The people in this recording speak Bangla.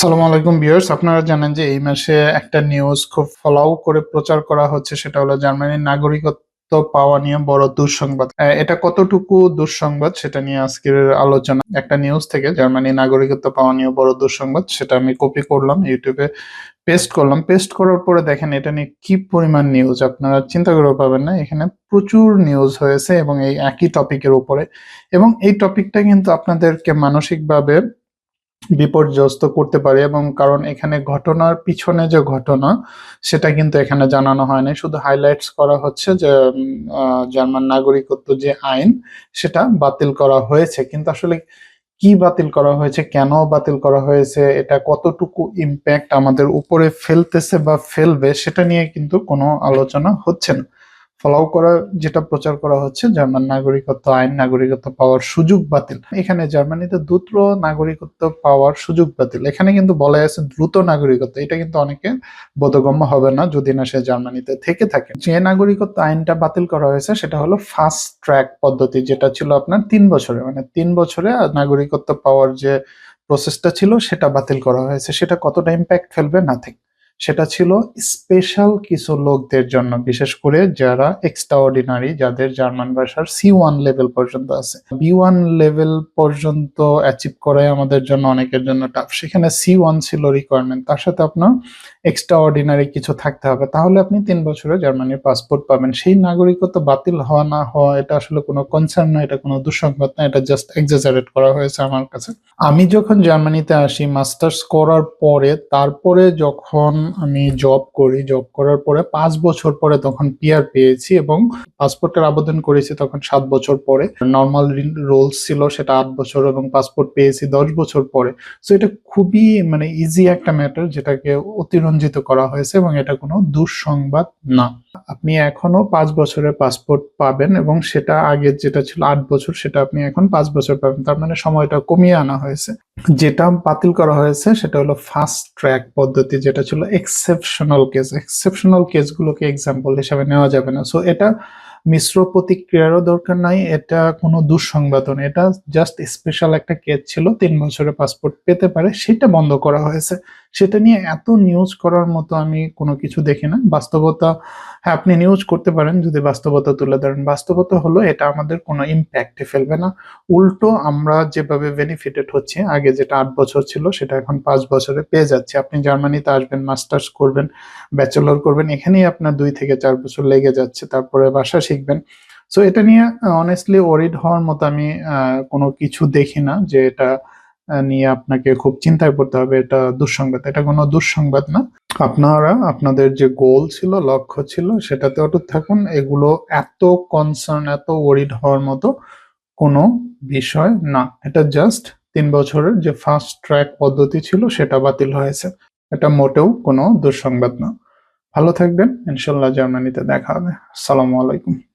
আসসালামু আলাইকুম ভিউয়ার্স, আপনারা জানেন যে এই মাসে একটা নিউজ খুব ফলো করে প্রচার করা হচ্ছে, সেটা হলো জার্মানির নাগরিকত্ব পাওয়া নিয়ে বড় দুঃসংবাদ। এটা কতটুকু দুঃসংবাদ সেটা নিয়ে আজকের আলোচনা। একটা নিউজ থেকে জার্মানির নাগরিকত্ব পাওয়া নিয়ে বড় দুঃসংবাদ, সেটা আমি কপি করলাম ইউটিউবে পেস্ট করলাম। পেস্ট করার পরে দেখেন, এটা নিয়ে কি পরিমাণ নিউজ আপনারা চিন্তা করেও পাবেন না, এখানে প্রচুর নিউজ হয়েছে এবং এই একই টপিকের উপরে। এবং এই টপিকটা কিন্তু আপনাদেরকে মানসিকভাবে বিপর্যস্ত করতে পারে এবং কারণ এখানে ঘটনার পিছনে যে ঘটনা, সেটা কিন্তু এখানে জানানো হয় না শুধু হাইলাইটস করা হচ্ছে যে জার্মান নাগরিকত্ব যে আইন, সেটা বাতিল করা হয়েছে। কিন্তু আসলে কি বাতিল করা হয়েছে, কেন বাতিল করা হয়েছে, এটা কতটুকু ইম্প্যাক্ট আমাদের উপরে ফেলতেছে বা ফেলবে, সেটা নিয়ে কিন্তু কোনো আলোচনা হচ্ছে না। ফলো করা যেটা প্রচার করা হচ্ছে, জার্মান নাগরিকত্ব, আইন নাগরিকত্ব পাওয়ার সুযোগ বাতিল। এখানে জার্মানিতে দ্রুত নাগরিকত্ব পাওয়ার সুযোগ বাতিল। এখানে কিন্তু বলা আছে দ্রুত নাগরিকত্ব। এটা কিন্তু অনেকে বোধগম্য হবে না, যদি না সে জার্মানিতে থেকে থাকে। যে নাগরিকত্ব আইনটা বাতিল করা হয়েছে, সেটা হলো ফাস্ট ট্র্যাক পদ্ধতি, যেটা ছিল আপনার তিন বছরে। মানে তিন বছরে নাগরিকত্ব পাওয়ার যে প্রসেসটা ছিল, সেটা বাতিল করা হয়েছে। সেটা কতটা ইম্প্যাক্ট ফেলবে না নাথিং সেটা ছিল স্পেশাল কিছু লোকদের জন্য, বিশেষ করে যারা এক্সট্রা অর্ডিনারি যাদের জার্মান ভাষার সি ওয়ান লেভেল পর্যন্ত আছে। বি ওয়ান লেভেল পর্যন্ত অ্যাচিভ করাই আমাদের জন্য, অনেকের জন্য টাফ সেখানে সি ওয়ান ছিল রিকোয়ারমেন্ট তার সাথে আপনার এক্সট্রা অর্ডিনারি কিছু থাকতে হবে। তাহলে আপনি তিন বছরে জার্মানির পাসপোর্ট পাবেন। সেই নাগরিকত্ব বাতিল হওয়া না হওয়া, এটা আসলে কোনো কনসার্ন না এটা কোনো দুঃসংবাদ না এটা জাস্ট এক্সাজারেট করা হয়েছে আমার কাছে। আমি যখন জার্মানিতে আসি মাস্টার্স করার পরে, তারপরে যখন আমি জব করি জব করার পরে পাঁচ বছর পরে তখন পিআর পেয়েছি এবং পাসপোর্টের আবেদন করেছি তখন সাত বছর পরে। নর্মাল রোলস ছিল সেটা আট বছর এবং পাসপোর্ট পেয়েছি দশ বছর পরে। সো এটা খুবই মানে ইজি একটা ম্যাটার যেটাকে অতিরঞ্জিত করা হয়েছে এবং এটা কোনো দুঃসংবাদ না। আপনি এখনও পাঁচ বছরের পাসপোর্ট পাবেন এবং সেটা আগে যেটা ছিল আট বছর, সেটা আপনি এখন পাঁচ বছর পাবেন। তার মানে সময়টা কমিয়ে আনা হয়েছে। যেটা বাতিল করা হয়েছে, সেটা হলো ফাস্ট ট্র্যাক পদ্ধতি, যেটা ছিল এক্সেপশনাল কেস এক্সেপশনাল কেসগুলোকে এক্সাম্পল হিসাবে নেওয়া যাবে না। সো এটা মিশ্র প্রতিক্রিয়ারও দরকার নাই, এটা কোনো দুঃসংবাদ নেই এটা জাস্ট স্পেশাল একটা কেস ছিল, তিন বছরের পাসপোর্ট পেতে পারে, সেটা বন্ধ করা হয়েছে। সেটা নিয়ে এত নিউজ করার মতো আমি কোনো কিছু দেখি না। বাস্তবতা হ্যাঁ আপনি নিউজ করতে পারেন যদি বাস্তবতা তুলে ধরেন। বাস্তবতা হলো এটা আমাদের কোনো ইম্প্যাক্টে ফেলবে না। উল্টো আমরা যেভাবে বেনিফিটেড হচ্ছে, আগে যেটা আট বছর ছিল সেটা এখন পাঁচ বছরে পেয়ে যাচ্ছে। আপনি জার্মানিতে আসবেন মাস্টার্স করবেন ব্যাচেলর করবেন, এখানেই আপনার দুই থেকে চার বছর লেগে যাচ্ছে, তারপরে ভাষা শিখবেন। সো এটা নিয়ে অনেস্টলি ওরিড হওয়ার মতো আমি কোনো কিছু দেখি না যে এটা নিয়ে আপনাকে খুব চিন্তায় পড়তে হবে, এটা দুঃসংবাদ। এটা কোনো দুঃসংবাদ না। আপনারা, আপনাদের যে গোল ছিল, লক্ষ্য ছিল, সেটাতে অটুট থাকুন। এগুলো এত কনসার্ন এত ওরিড হওয়ার মতো কোনো বিষয় না। এটা জাস্ট তিন বছরের যে ফাস্ট ট্র্যাক পদ্ধতি ছিল, সেটা বাতিল হয়েছে। এটা মোটেও কোনো দুঃসংবাদ না। ভালো থাকবেন। ইনশাল্লাহ জার্মানিতে দেখা হবে। আসসালামু আলাইকুম।